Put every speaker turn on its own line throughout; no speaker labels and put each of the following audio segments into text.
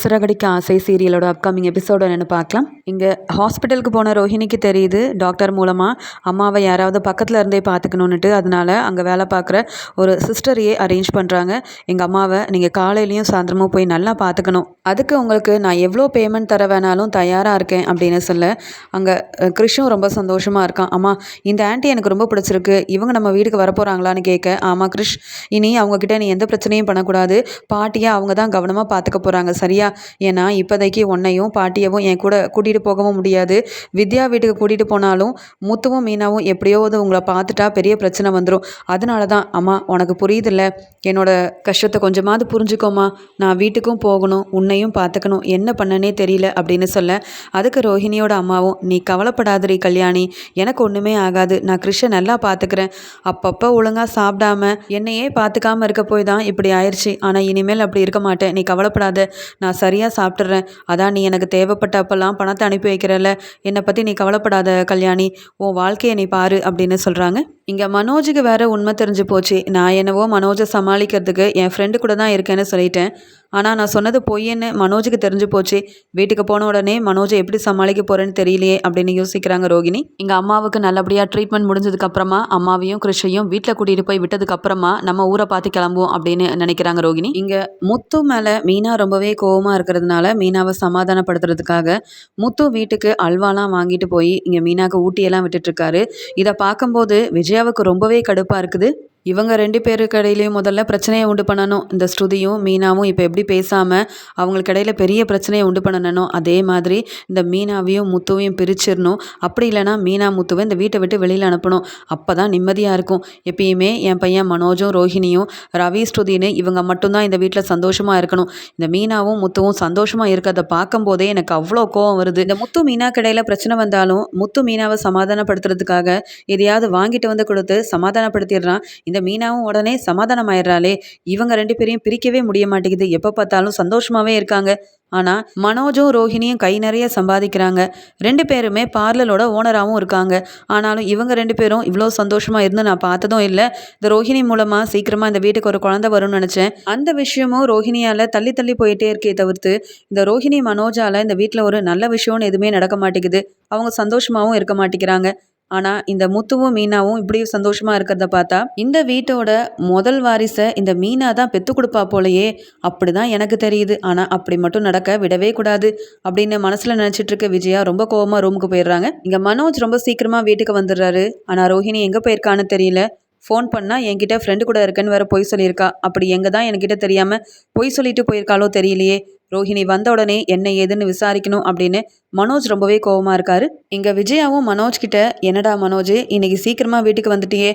சிறகடிக்க ஆசை சீரியலோட upcoming episode என்னென்னு பார்க்கலாம். இங்கே ஹாஸ்பிட்டலுக்கு போன ரோஹிணிக்கு தெரியுது. டாக்டர் மூலமாக அம்மாவை யாராவது பக்கத்தில் இருந்தே பார்த்துக்கணுன்ட்டு அதனால அங்கே வேலை பார்க்குற ஒரு சிஸ்டரையே அரேஞ்ச் பண்ணுறாங்க எங்கள் அம்மாவை நீங்கள் காலையிலையும் சாயந்தரமும் போய் நல்லா பார்த்துக்கணும். அதுக்கு உங்களுக்கு நான் எவ்வளோ பேமெண்ட் தர வேணாலும் தயாராக இருக்கேன் அப்படின்னு சொல்ல அங்கே கிருஷ்ணும் ரொம்ப சந்தோஷமாக இருக்கான். அம்மா இந்த ஆண்டி எனக்கு ரொம்ப பிடிச்சிருக்கு. இவங்க நம்ம வீட்டுக்கு வரப்போகிறாங்களான்னு கேட்க ஆமாம் கிருஷ் இனி அவங்கக்கிட்ட நீ எந்த பிரச்சனையும் பண்ணக்கூடாது. பாட்டியாக அவங்க தான் கவனமாக பார்த்துக்க போகிறாங்க சரியா? ஏன்னா இப்போதைக்கு உன்னையும் பாட்டியவும் என் கூட கூட்டிகிட்டு போகவும் முடியாது. வித்யா வீட்டுக்கு கூட்டிகிட்டு போனாலும் முத்துவும் மீனாவும் எப்படியோ அது உங்களை பார்த்துட்டா பெரிய பிரச்சனை வந்துடும் அதனால தான் அம்மா உனக்கு புரியுதில்ல? என்னோட கஷ்டத்தை கொஞ்சமாவது புரிஞ்சுக்கோமா நான் வீட்டுக்கும் போகணும் உன்னையும் பார்த்துக்கணும். என்ன பண்ணனே தெரியல அப்படின்னு சொல்ல அதுக்கு ரோஹிணியோட அம்மாவும் நீ கவலைப்படாதரி கல்யாணி. எனக்கு ஒன்றுமே ஆகாது. நான் கிருஷ்ண நல்லா பார்த்துக்கிறேன். அப்பப்போ ஒழுங்காக சாப்பிடாம என்னையே பார்த்துக்காம இருக்க போய் தான் இப்படி ஆயிடுச்சு ஆனால் இனிமேல் அப்படி இருக்க மாட்டேன். நீ கவலைப்படாத. நான் சரியாக சாப்பிட்றேன் அதான் நீ எனக்கு தேவைப்பட்ட அப்போல்லாம் பணத்தை அனுப்பி வைக்கிறல்ல. என்னை பற்றி நீ கவலைப்படாத கல்யாணி. உன் வாழ்க்கையை நீ பாரு அப்படின்னு சொல்கிறாங்க இங்கே மனோஜுக்கு வேற உண்மை தெரிஞ்சு போச்சு. நான் என்னவோ மனோஜை சமாளிக்கிறதுக்கு என் ஃப்ரெண்டு கூட தான் இருக்கேன்னு சொல்லிட்டேன். ஆனால் நான் சொன்னது பொய்யன்னு மனோஜுக்கு தெரிஞ்சு போச்சு. வீட்டுக்கு போன உடனே மனோஜை எப்படி சமாளிக்க போகிறேன்னு தெரியலையே அப்படின்னு யோசிக்கிறாங்க ரோகிணி. இங்கே அம்மாவுக்கு நல்லபடியாக ட்ரீட்மெண்ட் முடிஞ்சதுக்கப்புறமா அம்மாவையும் கிருஷையும் வீட்டில் கூட்டிகிட்டு போய் விட்டதுக்கப்புறமா நம்ம ஊரை பார்த்து கிளம்புவோம் அப்படின்னு நினைக்கிறாங்க ரோகிணி. இங்கே முத்து மேலே மீனா ரொம்பவே கோவமாக இருக்கிறதுனால மீனாவை சமாதானப்படுத்துறதுக்காக முத்து வீட்டுக்கு அல்வாலாம் வாங்கிட்டு போய் இங்கே மீனாவுக்கு ஊட்டியெல்லாம் விட்டுட்டுருக்காரு இதை பார்க்கும்போது விஜய் விஜயாவுக்கு ரொம்பவே கடுப்பாக இருக்குது. இவங்க ரெண்டு பேருக்கு இடையிலையும் முதல்ல பிரச்சனையை உண்டு பண்ணணும். இந்த ஸ்ருதியும் மீனாவும் இப்போ எப்படி பேசாமல் அவங்களுக்கு இடையில பெரிய பிரச்சனையை உண்டு பண்ணணும் அதே மாதிரி இந்த மீனாவையும் முத்துவையும் பிரிச்சிடணும். அப்படி இல்லைனா மீனா முத்துவை இந்த வீட்டை விட்டு வெளியில் அனுப்பணும். அப்போ தான் நிம்மதியாக இருக்கும். எப்பயுமே என் பையன் மனோஜும் ரோஹிணியும் ரவி ஸ்ருதின்னு இவங்க மட்டும்தான் இந்த வீட்டில் சந்தோஷமாக இருக்கணும். இந்த மீனாவும் முத்துவும் சந்தோஷமாக இருக்கிறத பார்க்கும்போதே எனக்கு அவ்வளோ கோவம் வருது. இந்த முத்து மீனா கடையில் பிரச்சனை வந்தாலும் முத்து மீனாவை சமாதானப்படுத்துறதுக்காக எதையாவது வாங்கிட்டு வந்து கொடுத்து சமாதானப்படுத்திடுறான். இந்த இந்த மீனாவும் உடனே சமாதானம் ஆயிடுறாளே இவங்க ரெண்டு பேரையும் பிரிக்கவே முடிய மாட்டேங்குது. எப்போ பார்த்தாலும் சந்தோஷமாகவே இருக்காங்க. ஆனால் மனோஜும் ரோஹிணியும் கை நிறைய சம்பாதிக்கிறாங்க. ரெண்டு பேருமே பார்லரோட ஓனராகவும் இருக்காங்க. ஆனாலும் இவங்க ரெண்டு பேரும் இவ்வளோ சந்தோஷமாக இருந்து நான் பார்த்ததும் இல்லை. இந்த ரோஹிணி மூலமாக சீக்கிரமாக இந்த வீட்டுக்கு ஒரு குழந்தை வரும்னு நினச்சேன். அந்த விஷயமும் ரோஹிணியால் தள்ளி தள்ளி போயிட்டே இருக்கே தவிர்த்து இந்த ரோஹிணி மனோஜால் இந்த வீட்டில் ஒரு நல்ல விஷயம்னு எதுவுமே நடக்க மாட்டேங்குது. அவங்க சந்தோஷமாகவும் இருக்க மாட்டேங்கிறாங்க. ஆனால் இந்த முத்துவும் மீனாவும் இப்படி சந்தோஷமாக இருக்கிறத பார்த்தா இந்த வீட்டோட முதல் வாரிசை இந்த மீனா தான் பெத்து கொடுப்பா போலையே அப்படி தான் எனக்கு தெரியுது. ஆனால் அப்படி மட்டும் நடக்க விடவே கூடாது அப்படின்னு மனசில் நினச்சிட்டு இருக்க விஜயா ரொம்ப கோவமாக ரூமுக்கு போயிடுறாங்க. இங்கே மனோஜ் ரொம்ப சீக்கிரமாக வீட்டுக்கு வந்துடுறாரு. ஆனால் ரோஹிணி எங்கே போயிருக்கான்னு தெரியல. ஃபோன் பண்ணால் என்கிட்ட ஃப்ரெண்டு கூட இருக்கேன்னு வேற பொய் சொல்லியிருக்கா. அப்படி எங்கே தான் என்கிட்ட தெரியாமல் பொய் சொல்லிட்டு போயிருக்காளோ தெரியலையே. ரோஹிணி வந்த உடனே என்ன ஏதுன்னு விசாரிக்கணும் அப்படின்னு மனோஜ் ரொம்பவே கோவமாக இருக்காரு. இங்கே விஜயாவும் மனோஜ் கிட்ட என்னடா மனோஜ் இன்னைக்கு சீக்கிரமாக வீட்டுக்கு வந்துட்டியே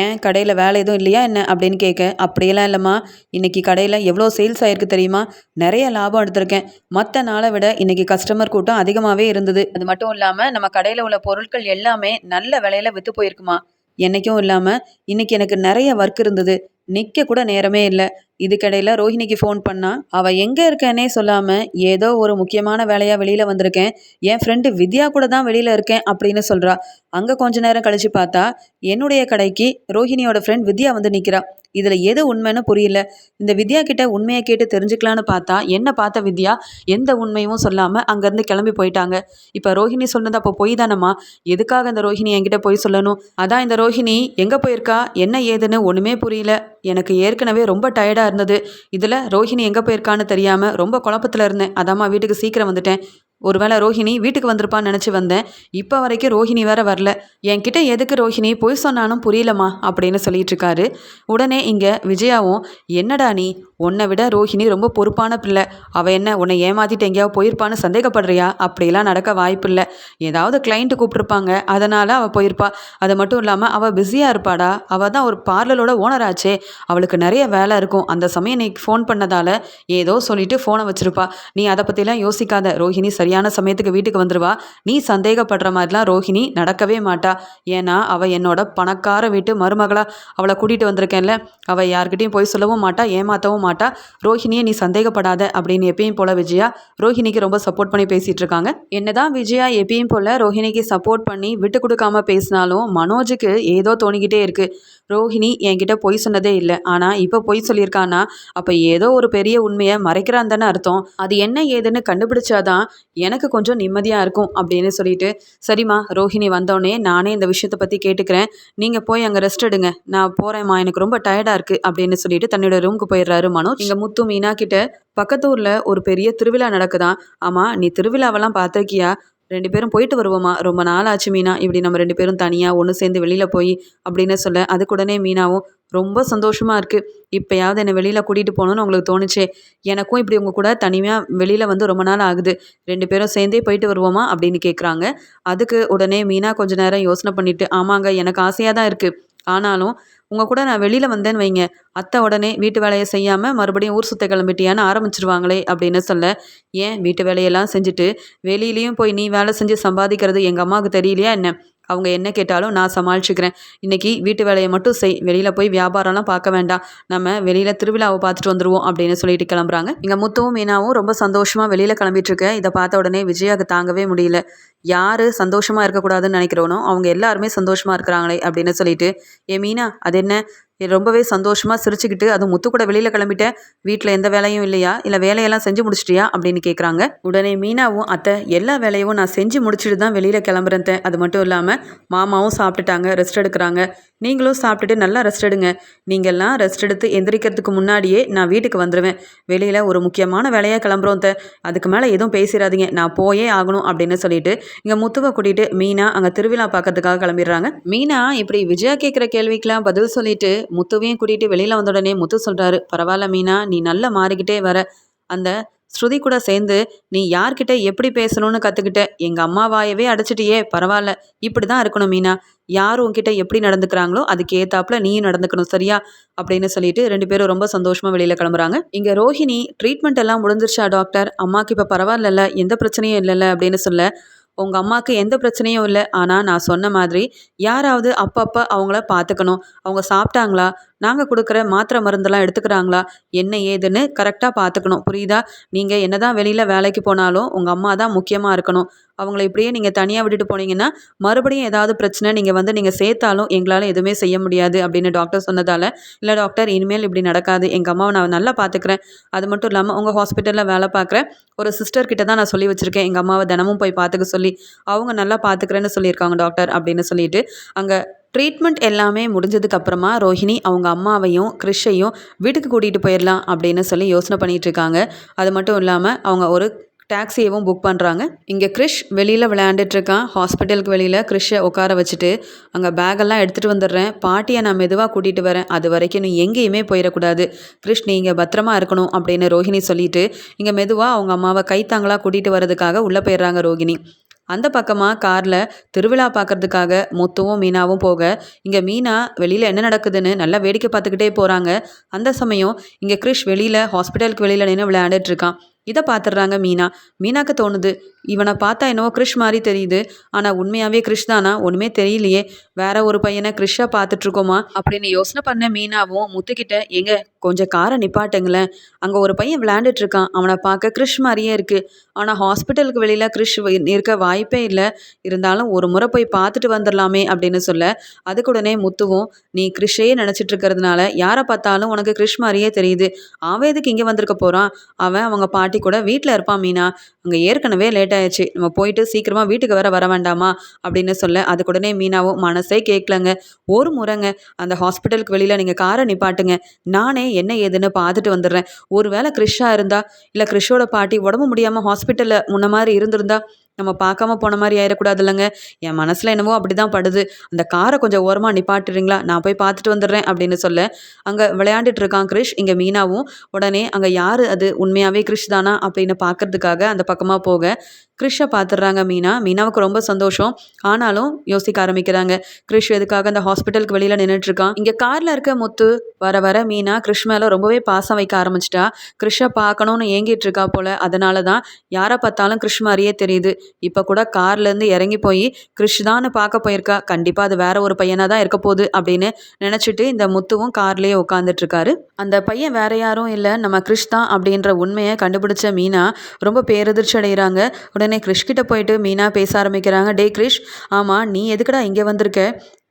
ஏன் கடையில் வேலை எதுவும் இல்லையா என்ன? அப்படின்னு கேட்க அப்படியெல்லாம் இல்லைம்மா இன்னைக்கு கடையில் எவ்வளோ சேல்ஸ் ஆயிருக்கு தெரியுமா? நிறைய லாபம் எடுத்திருக்கேன். மற்ற நாளை விட இன்னைக்கு கஸ்டமர் கூட்டம் அதிகமாகவே இருந்தது. அது மட்டும் இல்லாமல் நம்ம கடையில் உள்ள பொருட்கள் எல்லாமே நல்ல விலையில விற்று போயிருக்குமா? என்னைக்கும் இல்லாமல் இன்னைக்கு எனக்கு நிறைய ஒர்க் இருந்தது. நிற்க கூட நேரமே இல்லை. இதுக்கிடையில் ரோஹிணிக்கு ஃபோன் பண்ணா அவள் எங்கே இருக்கேனே சொல்லாமல் ஏதோ ஒரு முக்கியமான வேலையாக வெளியில் வந்திருக்கேன். என் ஃப்ரெண்டு வித்யா கூட தான் வெளியில் இருக்கேன் அப்படின்னு சொல்கிறா அங்கே கொஞ்ச நேரம் கழித்து பார்த்தா என்னுடைய கடைக்கு ரோஹிணியோட ஃப்ரெண்ட் வித்யா வந்து நிற்கிறா இதில் எது உண்மைன்னு புரியல. இந்த வித்யா கிட்ட உண்மையை கேட்டு தெரிஞ்சுக்கலான்னு பார்த்தா என்ன பார்த்த வித்யா? எந்த உண்மையும் சொல்லாமல் அங்கேருந்து கிளம்பி போயிட்டாங்க. இப்போ ரோஹிணி சொன்னது அப்போ பொய் தானம்மா? எதுக்காக இந்த ரோஹிணி என்கிட்ட போய் சொல்லணும்? அதான் இந்த ரோஹிணி எங்கே போயிருக்கா? என்ன ஏதுன்னு ஒன்றுமே புரியல. எனக்கு ஏற்கனவே ரொம்ப டயர்டாக இருந்தது. இதில் ரோஹிணி எங்கே போயிருக்கான்னு தெரியாமல் ரொம்ப குழப்பத்தில் இருந்தேன். அதாம்மா வீட்டுக்கு சீக்கிரம் வந்துட்டேன். ஒருவேளை ரோஹிணி வீட்டுக்கு வந்திருப்பான்னு நினச்சி வந்தேன். இப்போ வரைக்கும் ரோஹிணி வேற வரல. என்கிட்ட எதுக்கு ரோஹிணி? பொய் சொன்னாலும் புரியலம்மா அப்படின்னு சொல்லிட்டு இருக்காரு. உடனே இங்கே விஜயாவும் என்னடா நீ? உன்னை விட ரோஹிணி ரொம்ப பொறுப்பான பிள்ளை. அவள் என்ன உன்னை ஏமாத்திட்டு எங்கேயாவது போயிருப்பான்னு சந்தேகப்படுறியா? அப்படிலாம் நடக்க வாய்ப்பில்லை. ஏதாவது கிளைண்ட்டு கூப்பிட்ருப்பாங்க அதனால் அவள் போயிருப்பா. அது மட்டும் இல்லாமல் அவள் பிஸியாக இருப்பாடா. அவள் தான் ஒரு பார்லரோட ஓனர் ஆச்சே. அவளுக்கு நிறைய வேலை இருக்கும். அந்த சமயம் நீ ஃபோன் பண்ணதால் ஏதோ சொல்லிட்டு ஃபோனை வச்சுருப்பா. நீ அதை பற்றிலாம் யோசிக்காத. ரோஹிணி சரி சரியான சமயத்துக்கு வீட்டுக்கு வந்துடுவா நீ சந்தேகப்படுற மாதிரிலாம் ரோஹிணி நடக்கவே மாட்டா. ஏன்னா அவள் என்னோட பணக்கார வீட்டு மருமகளாக அவளை கூட்டிகிட்டு வந்திருக்கேன்ல. அவள் யார்கிட்டையும் போய் சொல்லவும் மாட்டா ஏமாற்றவும் மாட்டா. ரோஹிணியை நீ சந்தேகப்படாத அப்படின்னு எப்பயும் போல விஜயா ரோஹிணிக்கு ரொம்ப சப்போர்ட் பண்ணி பேசிகிட்டு இருக்காங்க. என்னதான் விஜயா எப்பயும் போல் ரோஹிணிக்கு சப்போர்ட் பண்ணி விட்டு கொடுக்காம பேசினாலும் மனோஜுக்கு ஏதோ தோணிக்கிட்டே இருக்குது ரோஹிணி என்கிட்ட பொய் சொன்னதே இல்லை. ஆனால் இப்போ பொய் சொல்லியிருக்கானா அப்போ ஏதோ ஒரு பெரிய உண்மையை மறைக்கிறான் தானே அர்த்தம். அது என்ன ஏதுன்னு கண்டுபிடிச்சாதான் எனக்கு கொஞ்சம் நிம்மதியாக இருக்கும் அப்படின்னு சொல்லிட்டு சரிம்மா ரோஹிணி வந்தோடனே நானே இந்த விஷயத்தை பற்றி கேட்டுக்கிறேன். நீங்கள் போய் அங்கே ரெஸ்ட் எடுங்க. நான் போகிறேம்மா எனக்கு ரொம்ப டயர்டாக இருக்குது அப்படின்னு சொல்லிட்டு தன்னோட ரூமுக்கு போயிடுறாரு மனோஜ். இங்கே முத்து மீனா கிட்ட பக்கத்து ஊரில் ஒரு பெரிய திருவிழா நடக்குதான். ஆமாம் நீ திருவிழாவெல்லாம் பார்த்துருக்கியா? ரெண்டு பேரும் போயிட்டு வருவோமா? ரொம்ப நாள் ஆச்சு மீனா. இப்படி நம்ம ரெண்டு பேரும் தனியாக ஒன்று சேர்ந்து வெளியில் போய் அப்படின்னு சொல்ல அதுக்குடனே மீனாவும் ரொம்ப சந்தோஷமாக இருக்குது இப்போயாவது என்னை வெளியில் கூட்டிகிட்டு போகணுன்னு உங்களுக்கு தோணுச்சே. எனக்கும் இப்படி உங்கள் கூட தனிமையாக வெளியில் வந்து ரொம்ப நாள் ஆகுது. ரெண்டு பேரும் சேர்ந்தே போயிட்டு வருவோமா? அப்படின்னு கேட்குறாங்க அதுக்கு உடனே மீனா கொஞ்ச நேரம் யோசனை பண்ணிவிட்டு ஆமாங்க எனக்கு ஆசையாக தான் இருக்குது ஆனாலும் உங்கள் கூட நான் வெளியில் வந்தேன்னு வைங்க. அத்தை உடனே வீட்டு வேலையை செய்யாமல் மறுபடியும் ஊர் சுத்த கிளம்பிட்டியான்னு ஆரம்பிச்சிருவாங்களே அப்படின்னு சொல்ல ஏன் வீட்டு வேலையெல்லாம் செஞ்சுட்டு வெளியிலையும் போய் நீ வேலை செஞ்சு சம்பாதிக்கிறது எங்கள் அம்மாவுக்கு தெரியலையா என்ன? அவங்க என்ன கேட்டாலும் நான் சமாளிச்சுக்கிறேன். இன்றைக்கி வீட்டு வேலையை மட்டும் செய் வெளியில் போய் வியாபாரம்லாம் பார்க்க வேண்டாம். நம்ம வெளியில் திருவிழாவை பார்த்துட்டு வந்துடுவோம் அப்படின்னு சொல்லிட்டு கிளம்புறாங்க. இங்கே முத்துவும் மீனாவும் ரொம்ப சந்தோஷமாக வெளியில் கிளம்பிட்டுருக்க இதை பார்த்த உடனே விஜயாவுக்கு தாங்கவே முடியல. யார் சந்தோஷமாக இருக்கக்கூடாதுன்னு நினைக்கிறவனோ அவங்க எல்லாருமே சந்தோஷமாக இருக்கிறாங்களே அப்படின்னு சொல்லிட்டு ஏ மீனா அது என்ன? ரொம்பவே சந்தோஷமாக சிரிச்சுக்கிட்டு அதுவும் முத்து கூட வெளியில் கிளம்பிட்டேன். வீட்டில் எந்த வேலையும் இல்லையா? இல்லை வேலையெல்லாம் செஞ்சு முடிச்சிட்டியா? அப்படின்னு கேட்குறாங்க உடனே மீனாவும் அத்தை எல்லா வேலையும் நான் செஞ்சு முடிச்சுட்டு தான் வெளியில் கிளம்புறேன் அது மட்டும் இல்லாமல் மாமாவும் சாப்பிட்டுட்டாங்க ரெஸ்ட் எடுக்கிறாங்க. நீங்களும் சாப்பிட்டுட்டு நல்லா ரெஸ்ட் எடுங்க. நீங்கள்லாம் ரெஸ்ட் எடுத்து எந்திரிக்கிறதுக்கு முன்னாடியே நான் வீட்டுக்கு வந்துடுவேன் வெளியில் ஒரு முக்கியமான வேலையாக கிளம்புறோம் த அதுக்கு மேலே எதுவும் பேசிடாதீங்க நான் போயே ஆகணும் அப்படின்னு சொல்லிட்டு இங்கே முத்துவை கூட்டிகிட்டு மீனா அங்கே திருவிழா பார்க்கறதுக்காக கிளம்பிடுறாங்க. மீனா இப்படி விஜயா கேட்குற கேள்விக்கெலாம் பதில் சொல்லிட்டு முத்துவையும் கூட்டிகிட்டு வெளியில் வந்த உடனே முத்து சொல்கிறாரு பரவாயில்ல மீனா நீ நல்லா மாறிக்கிட்டே வர. அந்த ஸ்ருதி கூட சேர்ந்து நீ யார்கிட்ட எப்படி பேசணும்னு கற்றுக்கிட்ட எங்கள் அம்மாவாயவே அடைச்சிட்டியே பரவாயில்ல. இப்படி தான் இருக்கணும் மீனா. யார் உங்ககிட்ட எப்படி நடந்துக்கிறாங்களோ அதுக்கு ஏத்தாப்புல நீயும் நடந்துக்கணும் சரியா? அப்படின்னு சொல்லிட்டு ரெண்டு பேரும் ரொம்ப சந்தோஷமாக வெளியில் கிளம்புறாங்க. இங்கே ரோஹிணி ட்ரீட்மெண்ட் எல்லாம் முடிஞ்சிருச்சா டாக்டர் அம்மாவுக்கு இப்போ பரவாயில்லல்ல எந்த பிரச்சனையும் இல்லைல்ல அப்படின்னு சொல்ல உங்கள் அம்மாவுக்கு எந்த பிரச்சனையும் இல்லை. ஆனால் நான் சொன்ன மாதிரி யாராவது அப்பப்போ அவங்கள பார்த்துக்கணும் அவங்க சாப்பிட்டாங்களா? நாங்கள் கொடுக்குற மாத்திரை மருந்தெல்லாம் எடுத்துக்கிறாங்களா? என்ன ஏதுன்னு கரெக்டாக பார்த்துக்கணும் புரியுதா? நீங்கள் என்ன தான் வெளியில் வேலைக்கு போனாலும் உங்கள் அம்மா தான் முக்கியமாக இருக்கணும். அவங்கள இப்படியே நீங்கள் தனியாக விட்டுட்டு போனீங்கன்னா மறுபடியும் ஏதாவது பிரச்சனை நீங்கள் வந்து நீங்கள் சேர்த்தாலும் எங்களால் எதுவுமே செய்ய முடியாது அப்படின்னு டாக்டர் சொன்னதால் இல்லை டாக்டர் இனிமேல் இப்படி நடக்காது. எங்கள் அம்மாவை நான் நல்லா பார்த்துக்கிறேன் அது மட்டும் இல்லாமல் உங்கள் ஹாஸ்பிட்டலில் வேலை பார்க்குற ஒரு சிஸ்டர் கிட்ட தான் நான் சொல்லி வச்சுருக்கேன். எங்கள் அம்மாவை தினமும் போய் பார்த்துக்க சொல்லி அவங்க நல்லா பார்த்துக்கிறேன்னு சொல்லியிருக்காங்க டாக்டர் அப்படின்னு சொல்லிட்டு அங்கே ட்ரீட்மெண்ட் எல்லாமே முடிஞ்சதுக்கப்புறமா ரோஹிணி அவங்க அம்மாவையும் கிறிஷையும் வீட்டுக்கு கூட்டிகிட்டு போயிடலாம் அப்படின்னு சொல்லி யோசனை பண்ணிகிட்ருக்காங்க அது மட்டும் இல்லாமல் அவங்க ஒரு டாக்ஸியவும் புக் பண்ணுறாங்க இங்கே கிறிஷ் வெளியில் விளையாண்டுட்ருக்கான். ஹாஸ்பிட்டலுக்கு வெளியில் கிறிஷை உட்கார வச்சுட்டு அங்கே பேக்கெல்லாம் எடுத்துகிட்டு வந்துடுறேன். பாட்டியை நான் மெதுவாக கூட்டிகிட்டு வரேன். அது வரைக்கும் நீ எங்கேயுமே போயிடக்கூடாது. கிறிஷ் நீங்கள் பத்திரமா இருக்கணும் அப்படின்னு ரோஹிணி சொல்லிட்டு இங்கே மெதுவாக அவங்க அம்மாவை கைத்தாங்களாக கூட்டிகிட்டு வரதுக்காக உள்ளே போயிடுறாங்க ரோஹிணி. அந்த பக்கமாக காரில் திருவிழா பார்க்குறதுக்காக முத்துவும் மீனாவும் போக இங்கே மீனா வெளியில் என்ன நடக்குதுன்னு நல்லா வேடிக்கை பார்த்துக்கிட்டே போகிறாங்க அந்த சமயம் இங்கே கிறிஷ் வெளியில் ஹாஸ்பிட்டலுக்கு வெளியில் நின்று விளையாண்டுட்டு இருக்கான் இதை பார்த்துடுறாங்க மீனா. மீனாக்கு தோணுது இவனை பார்த்தா என்னவோ கிறிஷ் மாதிரி தெரியுது. ஆனால் உண்மையாகவே கிறிஷ் தானா? ஒன்றுமே தெரியலையே. வேற ஒரு பையனை கிறிஷாக பார்த்துட்ருக்கோமா? அப்படின்னு யோசனை பண்ண மீனாவும் முத்துக்கிட்ட எங்க கொஞ்சம் காரை நிப்பாட்டுங்களேன். அங்கே ஒரு பையன் விளையாண்டுட்டு இருக்கான் அவனை பார்க்க கிறிஷ் மாதிரியே இருக்குது ஆனால் ஹாஸ்பிட்டலுக்கு வெளியில் கிறிஷ் இருக்க வாய்ப்பே இல்லை. இருந்தாலும் ஒரு முறை போய் பார்த்துட்டு வந்துடலாமே அப்படின்னு சொல்ல அதுக்கு உடனே முத்துவும் நீ கிறிஷே நினச்சிட்டு இருக்கிறதுனால யாரை பார்த்தாலும் உனக்கு கிறிஷ் மாதிரியே தெரியுது. அவன் எதுக்கு இங்கே வந்திருக்க போகிறான் அவன் அவங்க பாட்டி கூட வீட்டில் இருப்பான் மீனா. அங்கே ஏற்கனவே லேட் ஆயிடுச்சு நம்ம போயிட்டு சீக்கிரமாக வீட்டுக்கு வர வர வேண்டாமா அப்படின்னு சொல்ல அதுக்குடனே மீனாவும் மனசே கேட்கலங்க ஒரு முறைங்க அந்த ஹாஸ்பிட்டலுக்கு வெளியில் நீங்கள் காரை நிப்பாட்டுங்க. நானே என்ன ஏதுன்னு பார்த்துட்டு வந்துடுறேன். ஒரு வேளை கிறிஷாக இருந்தா இல்லை கிறிஷோட பாட்டி உடம்பு முடியாமல் ஹாஸ்பிட்டலில் முன்ன மாதிரி இருந்திருந்தா நம்ம பார்க்காம போன மாதிரி ஆயிடக்கூடாது இல்லைங்க என் மனசில் என்னவோ அப்படி தான் படுது. அந்த காரை கொஞ்சம் ஓரமாக நிப்பாட்டுறீங்களா? நான் போய் பார்த்துட்டு வந்துடுறேன் அப்படின்னு சொல்ல அங்கே விளையாண்டுட்டு இருக்கான் கிரிஷ் இங்கே மீனாவும். உடனே அங்கே யார்? அது உண்மையாகவே கிரிஷ் தானா? அப்படின்னு பார்க்கறதுக்காக அந்த பக்கமாக போக கிரிஷை பார்த்துடுறாங்க மீனா. மீனாவுக்கு ரொம்ப சந்தோஷம். ஆனாலும் யோசிக்க ஆரம்பிக்கிறாங்க. கிரிஷ் எதுக்காக அந்த ஹாஸ்பிட்டலுக்கு வெளியில் நின்றுட்டுருக்கான் இங்கே காரில் இருக்க முத்து வர வர மீனா கிரிஷ் மேலே ரொம்பவே பாசம் வைக்க ஆரம்பிச்சிட்டா. கிரிஷை பார்க்கணுன்னு ஏங்கிட்டு இருக்கா போல். அதனால தான் யாரை பார்த்தாலும் கிரிஷ் மாதிரியே தெரியுது. இப்போ கூட கார்லேருந்து இறங்கி போய் கிரிஷ் தான் பார்க்க போயிருக்கா. கண்டிப்பாக அது வேற ஒரு பையனாக தான் இருக்க போகுது அப்படின்னு நினச்சிட்டு இந்த முத்துவும் கார்லேயே உட்காந்துட்ருக்காரு அந்த பையன் வேற யாரும் இல்லை. நம்ம கிரிஷ் தான் அப்படின்ற உண்மையை கண்டுபிடிச்ச மீனா ரொம்ப பேரதிர்ச்சி அடைகிறாங்க உடனே கிரிஷ் கிட்ட போயிட்டு மீனா பேச ஆரம்பிக்கிறாங்க. டே கிரிஷ் ஆமாம் நீ எதுக்குடா இங்கே வந்திருக்க?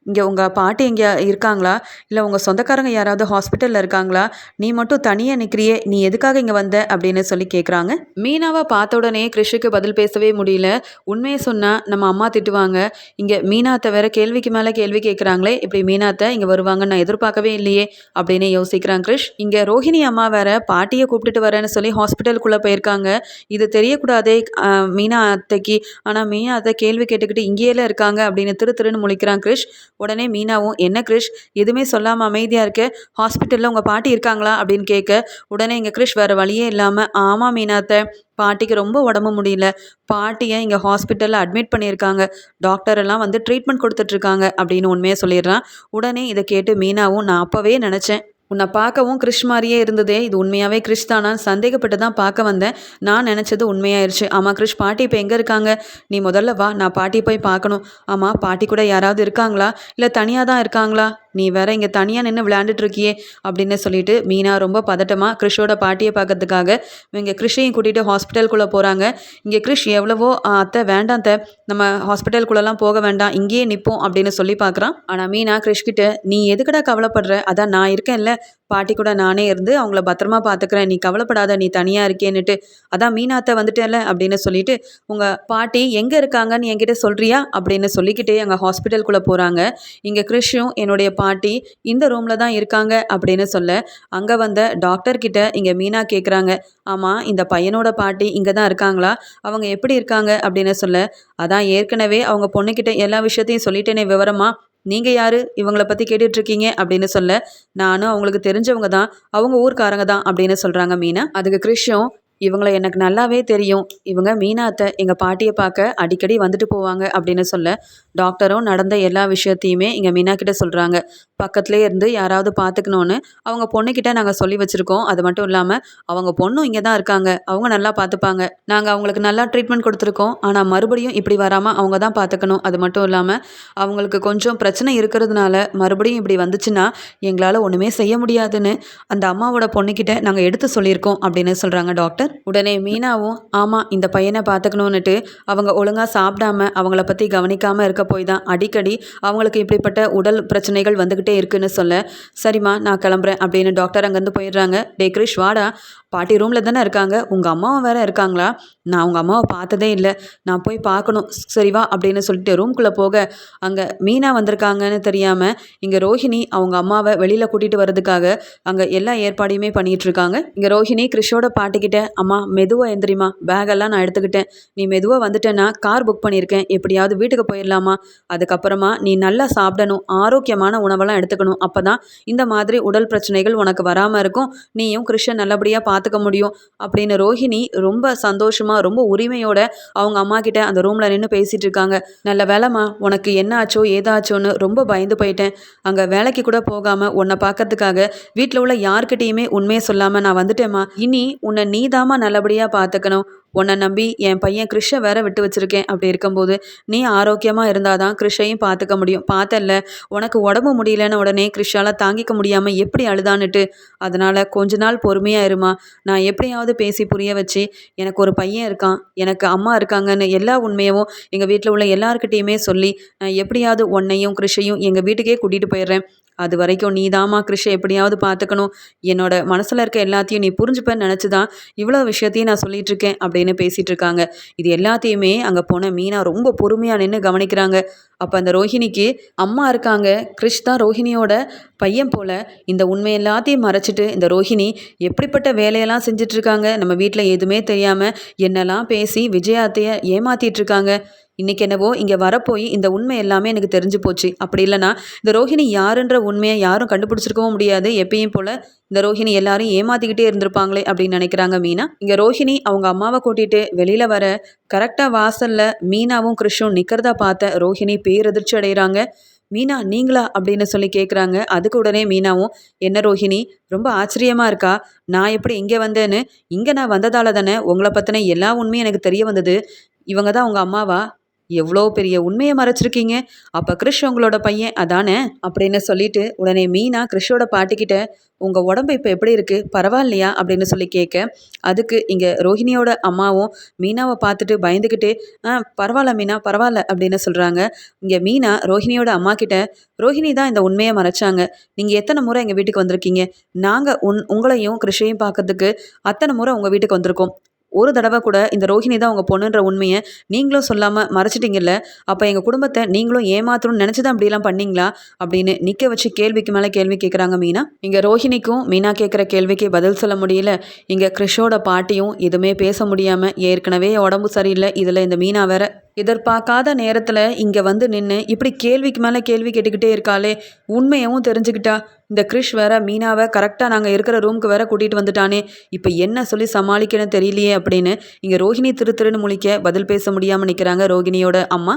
இங்கே உங்கள் பாட்டி இங்கே இருக்காங்களா? இல்லை உங்கள் சொந்தக்காரங்க யாராவது ஹாஸ்பிட்டலில் இருக்காங்களா? நீ மட்டும் தனியாக நிற்கிறியே நீ எதுக்காக இங்கே வந்த? அப்படின்னு சொல்லி கேட்குறாங்க மீனாவை பார்த்த உடனே கிருஷிக்கு பதில் பேசவே முடியல. உண்மையை சொன்னால் நம்ம அம்மா திட்டுவாங்க. இங்கே மீனாத்தை வேற கேள்விக்கு மேலே கேள்வி கேட்குறாங்களே இப்படி மீனாத்தை இங்கே வருவாங்கன்னு நான் எதிர்பார்க்கவே இல்லையே அப்படின்னு யோசிக்கிறான் கிருஷ். இங்கே ரோஹிணி அம்மா வேற பாட்டியை கூப்பிட்டுட்டு வரேன்னு சொல்லி ஹாஸ்பிட்டலுக்குள்ளே போயிருக்காங்க. இது தெரியக்கூடாதே மீனா அத்தைக்கு ஆனால் மீனா அத்தை கேள்வி கேட்டுக்கிட்டு இங்கேயே இருக்காங்க அப்படின்னு திரு திருன்னு முழிக்கிறான் கிருஷ். உடனே மீனாவும் என்ன கிரிஷ் எதுவுமே சொல்லாமல் அமைதியாக இருக்க? ஹாஸ்பிட்டலில் உங்கள் பாட்டி இருக்காங்களா? அப்படின்னு கேட்க உடனே இங்கே கிரிஷ் வேறு வழியே இல்லாமல் ஆமாம் மீனாத்தை பாட்டிக்கு ரொம்ப உடம்பு முடியல. பாட்டியை இங்கே ஹாஸ்பிட்டலில் அட்மிட் பண்ணியிருக்காங்க? டாக்டர் எல்லாம் வந்து ட்ரீட்மெண்ட் கொடுத்துட்ருக்காங்க அப்படின்னு உண்மையாக சொல்லிடுறான். உடனே இதை கேட்டு மீனாவும் நான் அப்போவே நினச்சேன். உன்னை பார்க்கவும் கிறிஷ் மாதிரியே இருந்ததே. இது உண்மையாகவே கிறிஷ் தானா? சந்தேகப்பட்டு தான் பார்க்க வந்தேன். நான் நினச்சது உண்மையாயிருச்சு. ஆமாம் கிறிஷ் பாட்டி இப்போ எங்கே இருக்காங்க? நீ முதல்ல வா. நான் பாட்டி போய் பார்க்கணும். ஆமாம் பாட்டி கூட யாராவது இருக்காங்களா? இல்லை தனியாக தான் இருக்காங்களா? நீ வேற இங்கே தனியாக நின்று விளையாண்டுட்டு இருக்கியே அப்படின்னு சொல்லிட்டு மீனா ரொம்ப பதட்டமாக கிறிஷோட பாட்டியை பார்க்கறதுக்காக இவங்க கிறிஷையும் கூட்டிகிட்டு ஹாஸ்பிட்டலுக்குள்ளே போகிறாங்க இங்கே கிறிஷ் எவ்வளவோ அத்தை வேண்டாம் அத்தை. நம்ம ஹாஸ்பிட்டலுக்குள்ளெல்லாம் போக வேண்டாம். இங்கேயே நிற்போம் அப்படின்னு சொல்லி பார்க்குறான். ஆனால் மீனா கிறிஷ்கிட்ட நீ எதுக்குடா கவலைப்படுற? அதான் நான் இருக்கேன்ல. பாட்டி கூட நானே இருந்து அவங்கள பத்திரமா பார்த்துக்கிறேன் நீ கவலைப்படாத நீ தனியாக இருக்கேன்னுட்டு அதான் மீனாத்தை வந்துட்டேல அப்படின்னு சொல்லிட்டு உங்கள் பாட்டி எங்கே இருக்காங்கன்னு என்கிட்ட சொல்கிறியா அப்படின்னு சொல்லிக்கிட்டே அங்கே ஹாஸ்பிட்டலுக்குள்ளே போகிறாங்க இங்கே கிறிஷும் என்னுடைய பாட்டி இந்த ரூமில் தான் இருக்காங்க அப்படின்னு சொல்ல அங்கே வந்த டாக்டர்கிட்ட இங்கே மீனா கேட்குறாங்க ஆமாம் இந்த பையனோட பாட்டி இங்கே தான் இருக்காங்களா? அவங்க எப்படி இருக்காங்க? அப்படின்னு சொல்ல அதான் ஏற்கனவே அவங்க பொண்ணுக்கிட்ட எல்லா விஷயத்தையும் சொல்லிட்டேனே விவரமாக நீங்கள் யார்? இவங்கள பற்றி கேட்டுட்ருக்கீங்க அப்படின்னு சொல்ல நானும் அவங்களுக்கு தெரிஞ்சவங்க தான் அவங்க ஊர்க்காரங்க தான் அப்படின்னு சொல்கிறாங்க மீனா. அதுக்கு கிறிஷும் இவங்களை எனக்கு நல்லாவே தெரியும். இவங்க மீனாத்தை எங்கள் பாட்டியை பார்க்க அடிக்கடி வந்துட்டு போவாங்க அப்படின்னு சொல்ல டாக்டரும் நடந்த எல்லா விஷயத்தையுமே இங்கே மீனா கிட்ட சொல்கிறாங்க பக்கத்துலேயே இருந்து யாராவது பார்த்துக்கணுன்னு அவங்க பொண்ணுக்கிட்ட நாங்கள் சொல்லி வச்சுருக்கோம். அது மட்டும் இல்லாமல் அவங்க பொண்ணும் இங்கே தான் இருக்காங்க. அவங்க நல்லா பார்த்துப்பாங்க நாங்கள் அவங்களுக்கு நல்லா ட்ரீட்மெண்ட் கொடுத்துருக்கோம். ஆனால் மறுபடியும் இப்படி வராமல் அவங்க தான் பார்த்துக்கணும் அது மட்டும் இல்லாமல் அவங்களுக்கு கொஞ்சம் பிரச்சனை இருக்கிறதுனால மறுபடியும் இப்படி வந்துச்சுன்னா எங்களால் ஒன்றுமே செய்ய முடியாதுன்னு அந்த அம்மாவோட பொண்ணுக்கிட்ட நாங்கள் எடுத்து சொல்லியிருக்கோம் அப்படின்னு சொல்கிறாங்க டாக்டர் உடனே மீனாவும் ஆமாம் இந்த பையனை பார்த்துக்கணுன்னுட்டு அவங்க ஒழுங்காக சாப்பிடாம அவங்கள பற்றி கவனிக்காமல் இருக்க போய் தான் அடிக்கடி அவங்களுக்கு இப்படிப்பட்ட உடல் பிரச்சனைகள் வந்துக்கிட்டே இருக்குன்னு சொல்ல சரிம்மா நான் கிளம்புறேன் அப்படின்னு டாக்டர் அங்கேருந்து போயிடுறாங்க. டே கிரிஷ் வாடா. பாட்டி ரூமில் தானே இருக்காங்க? உங்கள் அம்மாவும் வேற இருக்காங்களா? நான் உங்கள் அம்மாவை பார்த்ததே இல்லை. நான் போய் பார்க்கணும். சரிவா அப்படின்னு சொல்லிட்டு ரூம்குள்ளே போக அங்கே மீனா வந்திருக்காங்கன்னு தெரியாமல் இங்கே ரோஹிணி அவங்க அம்மாவை வெளியில் கூட்டிகிட்டு வர்றதுக்காக அங்கே எல்லா ஏற்பாடையுமே பண்ணிகிட்ருக்காங்க இங்கே ரோஹிணி கிறிஷோட பாட்டிக்கிட்ட அம்மா மெதுவாக எந்திரிம்மா. பேகெல்லாம் நான் எடுத்துக்கிட்டேன். நீ மெதுவாக வந்துட்டேன்னா கார் புக் பண்ணியிருக்கேன். எப்படியாவது வீட்டுக்கு போயிடலாமா? அதுக்கப்புறமா நீ நல்லா சாப்பிடணும். ஆரோக்கியமான உணவெல்லாம் எடுத்துக்கணும். அப்போ தான் இந்த மாதிரி உடல் பிரச்சனைகள் உனக்கு வராமல் இருக்கும். நீயும் கிறிஷன் நல்லபடியாக பார்த்துக்க முடியும். அப்படின்னு ரோஹிணி ரொம்ப சந்தோஷமாக ரொம்ப உரிமையோட அவங்க அம்மா கிட்ட அந்த ரூமில் நின்று பேசிகிட்டு இருக்காங்க. நல்ல வேலைம்மா உனக்கு என்ன ஆச்சோ ஏதாச்சோன்னு ரொம்ப பயந்து போயிட்டேன். அங்கே வேலைக்கு கூட போகாமல் உன்னை பார்க்கறதுக்காக வீட்டில் உள்ள யார்கிட்டேயுமே உண்மையை சொல்லாமல் நான் வந்துட்டேம்மா இனி உன்னை நீதாம்மா நல்லபடியாக பார்த்துக்கணும் உன்னை நம்பி என் பையன் கிறிஷை வேற விட்டு வச்சிருக்கேன். அப்படி இருக்கும்போது நீ ஆரோக்கியமாக இருந்தால் தான் கிறிஷையும் பார்த்துக்க முடியும். பார்த்தல்ல உனக்கு உடம்பு முடியலன்னு உடனே கிறிஷால் தாங்கிக்க முடியாமல் எப்படி அழுதான்னுட்டு. அதனால் கொஞ்ச நாள் பொறுமையாக இருமா. நான் எப்படியாவது பேசி புரிய வச்சு எனக்கு ஒரு பையன் இருக்கான் எனக்கு அம்மா இருக்காங்கன்னு எல்லா உண்மையவும் எங்கள் வீட்டில் உள்ள எல்லாருக்கிட்டேயுமே சொல்லி நான் எப்படியாவது உன்னையும் கிறிஷையும் எங்கள் வீட்டுக்கே கூட்டிகிட்டு போயிடுறேன். அது வரைக்கும் நீ தாம்மா கிறிஷை எப்படியாவது பார்த்துக்கணும். என்னோட மனசில் இருக்க எல்லாத்தையும் நீ புரிஞ்சுப்பேன்னு நினச்சி தான் இவ்வளோ விஷயத்தையும் நான் சொல்லிட்டு இருக்கேன் அப்படின்னு பேசிகிட்டு இருக்காங்க இது எல்லாத்தையுமே அங்கே போன மீனா ரொம்ப பொறுமையாக நின்று கவனிக்கிறாங்க. அப்போ அந்த ரோஹிணிக்கு அம்மா இருக்காங்க. கிறிஷ் தான் ரோஹிணியோட பையன் போல். இந்த உண்மை எல்லாத்தையும் மறைச்சிட்டு இந்த ரோஹிணி எப்படிப்பட்ட வேலையெல்லாம் செஞ்சிட்ருக்காங்க நம்ம வீட்டில் எதுவுமே தெரியாமல் என்னெல்லாம் பேசி விஜயாத்தையை ஏமாத்திட்டு இருக்காங்க இன்றைக்கி என்னவோ இங்கே வரப்போய் இந்த உண்மை எல்லாமே எனக்கு தெரிஞ்சு போச்சு. அப்படி இல்லைனா இந்த ரோஹிணி யாருன்ற உண்மையை யாரும் கண்டுபிடிச்சிருக்கவும் முடியாது. எப்பயும் போல் இந்த ரோஹிணி எல்லாரும் ஏமாத்திக்கிட்டே இருந்திருப்பாங்களே அப்படின்னு நினைக்கிறாங்க மீனா. இங்கே ரோஹிணி அவங்க அம்மாவை கூட்டிகிட்டு வெளியில் வர கரெக்டாக வாசலில் மீனாவும் கிருஷும் நிற்கிறதா பார்த்த ரோஹிணி பேரதிர்ச்சி அடைகிறாங்க மீனா நீங்களா அப்படின்னு சொல்லி கேட்குறாங்க அதுக்கு உடனே மீனாவும் என்ன ரோஹிணி ரொம்ப ஆச்சரியமாக இருக்கா? நான் எப்படி இங்கே வந்தேன்னு? இங்கே நான் வந்ததால தானே உங்களை பற்றின எல்லா உண்மையும் எனக்கு தெரிய வந்தது. இவங்க தான் உங்கள் அம்மாவா? எவ்வளோ பெரிய உண்மையை மறைச்சிருக்கீங்க? அப்போ கிறிஷ் உங்களோட பையன் அதானே? அப்படின்னு சொல்லிட்டு உடனே மீனா கிறிஷோட பாட்டிக்கிட்ட உங்கள் உடம்பு இப்போ எப்படி இருக்குது பரவாயில்லையா? அப்படின்னு சொல்லி கேட்க அதுக்கு இங்கே ரோஹிணியோட அம்மாவும் மீனாவை பார்த்துட்டு பயந்துக்கிட்டு ஆ பரவாயில்ல மீனா பரவாயில்ல அப்படின்னு சொல்கிறாங்க இங்கே மீனா ரோஹிணியோட அம்மா கிட்ட ரோஹிணி தான் இந்த உண்மையை மறைச்சாங்க. நீங்கள் எத்தனை முறை எங்கள் வீட்டுக்கு வந்திருக்கீங்க? நாங்கள் உன் உங்களையும் கிருஷையும் பார்க்கறதுக்கு அத்தனை முறை உங்கள் வீட்டுக்கு வந்திருக்கோம். ஒரு தடவை கூட இந்த ரோஹிணி தான் உங்கள் பொண்ணுன்ற உண்மையை நீங்களும் சொல்லாமல் மறைச்சிட்டிங்கல்ல? அப்போ எங்கள் குடும்பத்தை நீங்களும் ஏமாத்தணும்னு நினச்சி தான் அப்படிலாம் பண்ணீங்களா? அப்படின்னு நிற்க வச்சு கேள்விக்கு மேலே கேள்வி கேட்குறாங்க மீனா. இங்கே ரோஹிணிக்கும் மீனா கேட்குற கேள்விக்கு பதில் சொல்ல முடியல. இங்கே கிறிஷோட பாட்டியும் எதுவுமே பேச முடியாமல் ஏற்கனவே உடம்பு சரியில்லை. இதில் இந்த மீனா வேற எதிர்பார்க்காத நேரத்தில் இங்கே வந்து நின்று இப்படி கேள்விக்கு மேலே கேள்வி கேட்டுக்கிட்டே இருக்காளே. உண்மையவும் தெரிஞ்சுக்கிட்டா. இந்த கிறிஷ் வேற மீனாவை கரெக்டாக நாங்கள் இருக்கிற ரூமுக்கு வேற கூட்டிகிட்டு வந்துட்டானே. இப்போ என்ன சொல்லி சமாளிக்கணும் தெரியலையே அப்படின்னு இங்கே ரோஹிணி திரு திருன்னு முழிக்க பதில் பேச முடியாமல் நிற்கிறாங்க ரோகிணியோட அம்மா.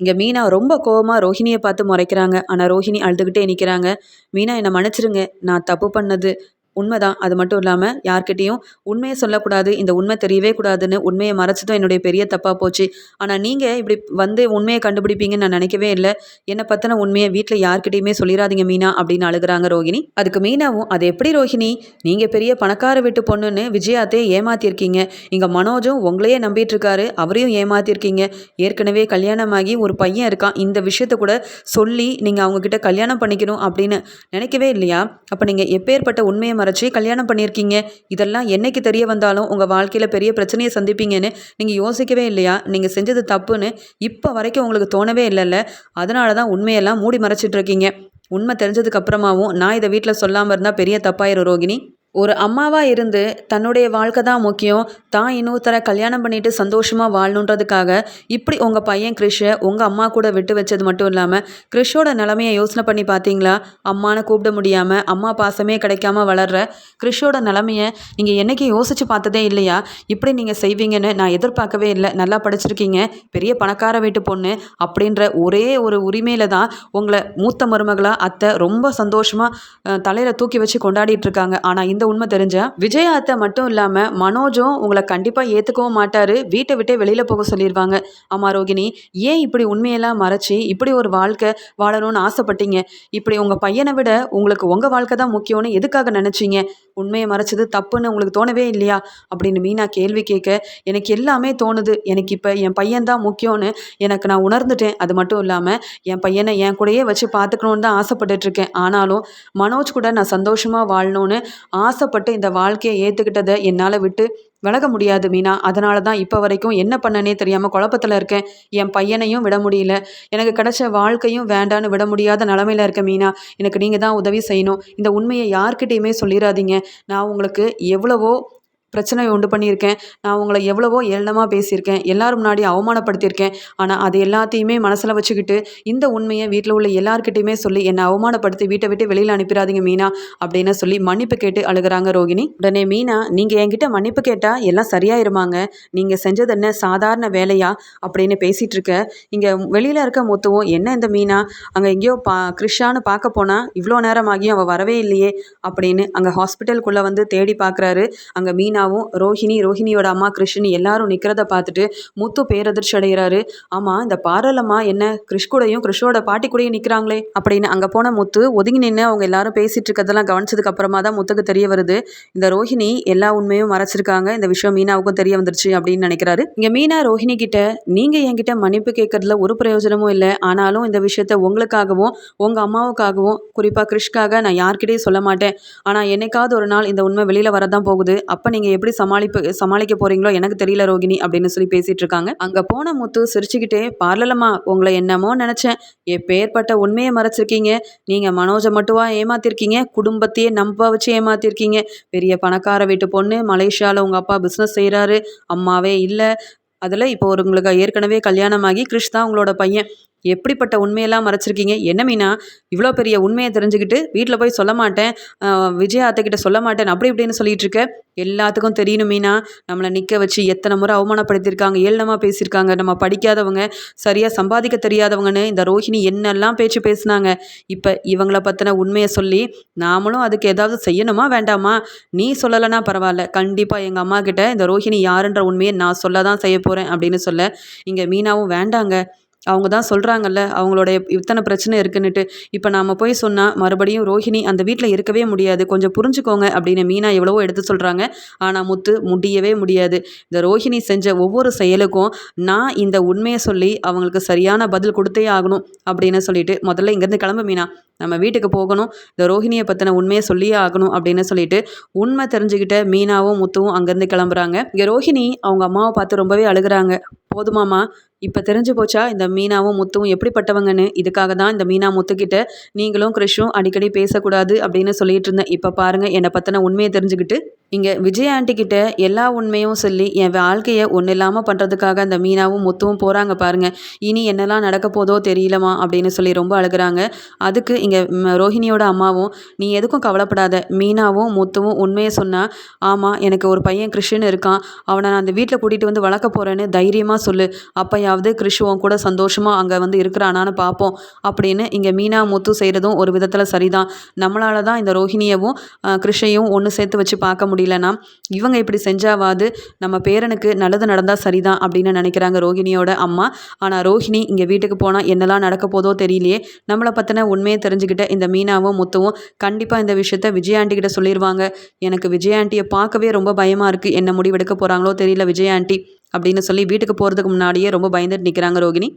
இங்கே மீனா ரொம்ப கோவமாக ரோஹிணியை பார்த்து முறைக்கிறாங்க. ஆனால் ரோஹிணி அழுதுகிட்டே நிற்கிறாங்க மீனா என்னை மன்னிச்சிருங்க. நான் தப்பு பண்ணது. உண்மைதான். அது மட்டும் இல்லாமல் யார்கிட்டையும் உண்மையை சொல்லக்கூடாது இந்த உண்மை தெரியவே கூடாதுன்னு உண்மையை மறைச்சதும் என்னுடைய பெரிய தப்பாக போச்சு. ஆனால் நீங்கள் இப்படி வந்து உண்மையை கண்டுபிடிப்பீங்கன்னு நான் நினைக்கவே இல்லை. என்னை பற்றின உண்மையை வீட்டில் யார்கிட்டையுமே சொல்லிடாதீங்க மீனா அப்படின்னு அழுகிறாங்க ரோகிணி அதுக்கு மீனாவும் அது எப்படி ரோஹிணி? நீங்கள் பெரிய பணக்கார வீட்டு பொண்ணுன்னு விஜயாத்தையே ஏமாத்திருக்கீங்க இங்கே மனோஜும் உங்களையே நம்பிட்டு இருக்காரு அவரையும் ஏமாத்திருக்கீங்க ஏற்கனவே கல்யாணமாகி ஒரு பையன் இருக்கான். இந்த விஷயத்த கூட சொல்லி நீங்கள் அவங்கக்கிட்ட கல்யாணம் பண்ணிக்கணும் அப்படின்னு நினைக்கவே இல்லையா? அப்போ நீங்கள் எப்பேற்பட்ட உண்மையை மறைச்சி கல்யாணம் பண்ணியிருக்கீங்க. இதெல்லாம் என்னைக்கு தெரிய வந்தாலும் உங்கள் வாழ்க்கையில் பெரிய பிரச்சனையை சந்திப்பீங்கன்னு நீங்கள் யோசிக்கவே இல்லையா? நீங்கள் செஞ்சது தப்புன்னு இப்போ வரைக்கும் உங்களுக்கு தோணவே இல்லைல்ல. அதனால தான் உண்மையெல்லாம் மூடி மறைச்சிட்ருக்கீங்க உண்மை தெரிஞ்சதுக்கு அப்புறமாவும் நான் இதை வீட்டில் சொல்லாமல் இருந்தால் பெரிய தப்பாயிரும் ரோகிணி. ஒரு அம்மாவாக இருந்து தன்னுடைய வாழ்க்கை தான் முக்கியம் தான் இன்னொருத்தரை கல்யாணம் பண்ணிட்டு சந்தோஷமாக வாழணுன்றதுக்காக இப்படி உங்கள் பையன் கிறிஷை உங்கள் அம்மா கூட விட்டு வச்சது மட்டும் இல்லாமல் கிறிஷோட நிலமையை யோசனை பண்ணி பார்த்தீங்களா அம்மானு கூப்பிட முடியாமல் அம்மா பாசமே கிடைக்காம வளர்ற கிறிஷோட நிலமையை நீங்கள் என்றைக்கு யோசித்து பார்த்ததே இல்லையா? இப்படி நீங்கள் செய்வீங்கன்னு நான் எதிர்பார்க்கவே இல்லை. நல்லா படிச்சிருக்கீங்க பெரிய பணக்கார வீட்டு பொண்ணு அப்படின்ற ஒரே ஒரு உரிமையில் தான் உங்களை மூத்த மருமகளாக அத்தை ரொம்ப சந்தோஷமாக தலையில் தூக்கி வச்சு கொண்டாடிட்டு இருக்காங்க. ஆனால் இந்த உண்மை தெரிஞ்சா விஜய் அத்தை மட்டும் இல்லாமல் மனோஜும் உங்களை கண்டிப்பாக ஏற்றுக்கவும் மாட்டார். வீட்டை விட்டே வெளியில் போக சொல்லிடுவாங்க ஆமா ரோகிணி ஏன் இப்படி உண்மையெல்லாம் மறைச்சி இப்படி ஒரு வாழ்க்கை வாழணும்னு ஆசைப்பட்டீங்க? இப்படி உங்கள் பையனை விட உங்களுக்கு உங்கள் வாழ்க்கை தான் முக்கியம்னு எதுக்காக நினைச்சீங்க? உண்மையை மறைச்சது தப்புன்னு உங்களுக்கு தோணவே இல்லையா? அப்படின்னு மீனா கேள்வி கேட்க எனக்கு எல்லாமே தோணுது. எனக்கு இப்போ என் பையன் தான் முக்கியம்னு எனக்கு நான் உணர்ந்துட்டேன். அது மட்டும் இல்லாமல் என் பையனை என் கூடயே வச்சு பார்த்துக்கணுன்னு தான் ஆசைப்பட்டுட்ருக்கேன் ஆனாலும் மனோஜ் கூட நான் சந்தோஷமாக வாழணும்னு ஆசைப்பட்டு இந்த வாழ்க்கையை ஏற்றுக்கிட்டதை என்னால் விட்டு விலக முடியாது மீனா. அதனால தான் இப்போ வரைக்கும் என்ன பண்ணனே தெரியாமல் குழப்பத்தில் இருக்கேன். என் பையனையும் விட முடியல. எனக்கு கிடைச்ச வாழ்க்கையும் வேண்டான்னு விட முடியாத நிலமையில இருக்க மீனா. எனக்கு நீங்கள் தான் உதவி செய்யணும். இந்த உண்மையை யார்கிட்டையுமே சொல்லிடாதீங்க நான் உங்களுக்கு எவ்வளவோ பிரச்சனையை உண்டு பண்ணியிருக்கேன். நான் உங்களை எவ்வளவோ ஏளனமாக பேசியிருக்கேன். எல்லோரும் முன்னாடி அவமானப்படுத்தியிருக்கேன். ஆனால் அது எல்லாத்தையுமே மனசில் வச்சுக்கிட்டு இந்த உண்மையை வீட்டில் உள்ள எல்லாருக்கிட்டையுமே சொல்லி என்னை அவமானப்படுத்தி வீட்டை விட்டு வெளியில் அனுப்பிடாதீங்க மீனா அப்படின்னு சொல்லி மன்னிப்பு கேட்டு அழுகிறாங்க ரோகிணி. உடனே மீனா நீங்கள் என்கிட்ட மன்னிப்பு கேட்டால் எல்லாம் சரியாயிருமாங்க? நீங்கள் செஞ்சது என்ன சாதாரண வேலையா? அப்படின்னு பேசிகிட்டு இருக்க. இங்கே வெளியில் இருக்க மொத்தவும் என்ன இந்த மீனா? அங்கே எங்கேயோ பா கிருஷான்னு பார்க்க போனால் இவ்வளோ நேரம் ஆகியும் அவள் வரவே இல்லையே அப்படின்னு அங்கே ஹாஸ்பிட்டலுக்குள்ளே வந்து தேடி பார்க்குறாரு அங்கே மீனா மீனாவும் ரோஹிணி ரோஹிணியோட அம்மா கிருஷ்ணி எல்லாரும் நிற்கிறத பார்த்துட்டு முத்து பேரதிர்ச்சி அடைகிறாரு. ஆமாம் இந்த பாரலம்மா என்ன கிருஷ் கூடயும் கிருஷ்ணோட பாட்டி கூடயும் நிற்கிறாங்களே அப்படின்னு அங்கே போன முத்து ஒதுங்கி நின்று அவங்க எல்லாரும் பேசிட்டு இருக்கிறதெல்லாம் கவனிச்சதுக்கு அப்புறமா தான் முத்துக்கு தெரிய வருது. இந்த ரோஹிணி எல்லா உண்மையும் மறைச்சிருக்காங்க. இந்த விஷயம் மீனாவுக்கும் தெரிய வந்துருச்சு அப்படின்னு நினைக்கிறாரு. இங்கே மீனா ரோஹிணி கிட்ட நீங்கள் என்கிட்ட மன்னிப்பு கேட்கறதுல ஒரு பிரயோஜனமும் இல்லை. ஆனாலும் இந்த விஷயத்த உங்களுக்காகவும் உங்கள் அம்மாவுக்காகவும் குறிப்பாக கிருஷ்காக நான் யார்கிட்டையும் சொல்ல மாட்டேன். ஆனால் என்னைக்காவது ஒரு நாள் இந்த உண்மை வெளியில் வரதான் போகுது. அப்போ நீங்கள் எப்படி சமாளிப்பு சமாளிக்க போறீங்களோ எனக்கு தெரியல ரோகிணி அப்படின்னு சொல்லி பேசிட்டு இருக்காங்க அங்கே போன முத்து சிரிச்சுக்கிட்டே பார்லலம்மா உங்களை என்னமோ நினச்சேன். எப்பேற்பட்ட உண்மையை மறைச்சிருக்கீங்க. நீங்கள் மனோஜை மட்டுவா ஏமாத்திருக்கீங்க? குடும்பத்தையே நம்ப வச்சு ஏமாத்திருக்கீங்க. பெரிய பணக்கார வீட்டு பொண்ணு மலேசியாவில் உங்கள் அப்பா பிஸ்னஸ் செய்கிறாரு அம்மாவே இல்லை. அதில் இப்போ ஒரு உங்களுக்கு ஏற்கனவே கல்யாணமாகி கிறிஷ் தான் உங்களோட பையன். எப்படிப்பட்ட உண்மையெல்லாம் மறைச்சிருக்கீங்க? என்ன மீனா? இவ்வளோ பெரிய உண்மையை தெரிஞ்சுக்கிட்டு வீட்டில் போய் சொல்ல மாட்டேன் விஜய் விஜயா அத்தைக்கிட்ட சொல்ல மாட்டேன் அப்படி இப்படின்னு சொல்லிட்டு இருக்க. எல்லாத்துக்கும் தெரியணும் மீனா. நம்மளை நிற்க வச்சு எத்தனை முறை அவமானப்படுத்தியிருக்காங்க ஏளனமாக பேசியிருக்காங்க. நம்ம படிக்காதவங்க சரியாக சம்பாதிக்க தெரியாதவங்கன்னு இந்த ரோஹிணி என்னெல்லாம் பேச்சு பேசுனாங்க. இப்போ இவங்களை பற்றின உண்மையை சொல்லி நாமளும் அதுக்கு ஏதாவது செய்யணுமா வேண்டாமா? நீ சொல்லலைன்னா பரவாயில்ல. கண்டிப்பாக எங்கள் அம்மா கிட்ட இந்த ரோஹிணி யாருன்ற உண்மையை நான் சொல்ல தான் செய்ய போகிறேன் அப்படின்னு சொல்ல இங்கே மீனாவும் வேண்டாங்க. அவங்க தான் சொல்கிறாங்கல்ல அவங்களோட இத்தனை பிரச்சனை இருக்குன்னுட்டு. இப்போ நாம் போய் சொன்னால் மறுபடியும் ரோஹிணி அந்த வீட்டில் இருக்கவே முடியாது. கொஞ்சம் புரிஞ்சுக்கோங்க அப்படின்னு மீனா எவ்வளவோ எடுத்து சொல்கிறாங்க ஆனால் முத்து முடியவே முடியாது. இந்த ரோஹிணி செஞ்ச ஒவ்வொரு செயலுக்கும் நான் இந்த உண்மையை சொல்லி அவங்களுக்கு சரியான பதில் கொடுத்தே ஆகணும் அப்படின்னு சொல்லிட்டு முதல்ல இங்கேருந்து கிளம்பு மீனா. நம்ம வீட்டுக்கு போகணும். இந்த ரோஹிணியை பற்றின உண்மையை சொல்லியே ஆகணும் அப்படின்னு சொல்லிட்டு உண்மை தெரிஞ்சுக்கிட்ட மீனாவும் முத்துவும் அங்கேருந்து கிளம்புறாங்க. இங்கே ரோஹிணி அவங்க அம்மாவை பார்த்து ரொம்பவே அழுகுறாங்க. போதுமாமா இப்போ தெரிஞ்சு போச்சா இந்த மீனாவும் முத்துவும் எப்படிப்பட்டவங்கன்னு? இதுக்காக தான் இந்த மீனா முத்துக்கிட்ட நீங்களும் கிறிஷும் அடிக்கடி பேசக்கூடாது அப்படின்னு சொல்லிட்டு இருந்தேன். இப்போ பாருங்கள் என்னை பற்றின உண்மையை தெரிஞ்சுக்கிட்டு. இங்கே விஜய் ஆண்டிக்கிட்ட எல்லா உண்மையும் சொல்லி என் வாழ்க்கையை ஒன்றும் இல்லாமல் பண்ணுறதுக்காக அந்த மீனாவும் முத்துவும் போகிறாங்க பாருங்கள் இனி என்னெல்லாம் நடக்க போதோ தெரியலமா அப்படின்னு சொல்லி ரொம்ப அழுகுறாங்க. அதுக்கு இங்கே ரோஹிணியோட அம்மாவும் நீ எதுக்கும் கவலைப்படாத. மீனாவும் முத்துவும் உண்மையை சொன்னால் ஆமாம் எனக்கு ஒரு பையன் கிருஷ்ணன் இருக்கான். அவனை நான் அந்த வீட்டில் கூட்டிகிட்டு வந்து வளர்க்க போகிறேன்னு தைரியமாக சொல்லு. அப்பையாவது கிருஷுவும் கூட சந்தோஷமாக அங்கே வந்து இருக்கிறானான்னு பார்ப்போம் அப்படின்னு இங்கே மீனா முத்து செய்கிறதும் ஒரு விதத்தில் சரிதான். நம்மளால தான் இந்த ரோஹிணியவும் கிருஷ்ணையும் கிருஷையும் ஒன்று சேர்த்து வச்சு பார்க்க முடியும். முடியலன்னா இவங்க இப்படி செஞ்சாவாது நம்ம பேரனுக்கு நல்லது நடந்தால் சரிதான் அப்படின்னு நினைக்கிறாங்க ரோஹிணியோட அம்மா. ஆனால் ரோஹிணி இங்கே வீட்டுக்கு போனால் என்னெல்லாம் நடக்க போதோ தெரியலையே. நம்மளை பற்றின உண்மையை தெரிஞ்சுக்கிட்ட இந்த மீனாவும் முத்துவும் கண்டிப்பாக இந்த விஷயத்த விஜயாண்டி கிட்ட சொல்லிடுவாங்க எனக்கு விஜயாண்டியை பார்க்கவே ரொம்ப பயமாக இருக்குது என்ன முடிவெடுக்க போகிறாங்களோ தெரியல விஜயாண்டி அப்படின்னு சொல்லி வீட்டுக்கு போகிறதுக்கு முன்னாடியே ரொம்ப பயந்துட்டு நிற்கிறாங்க ரோகிணி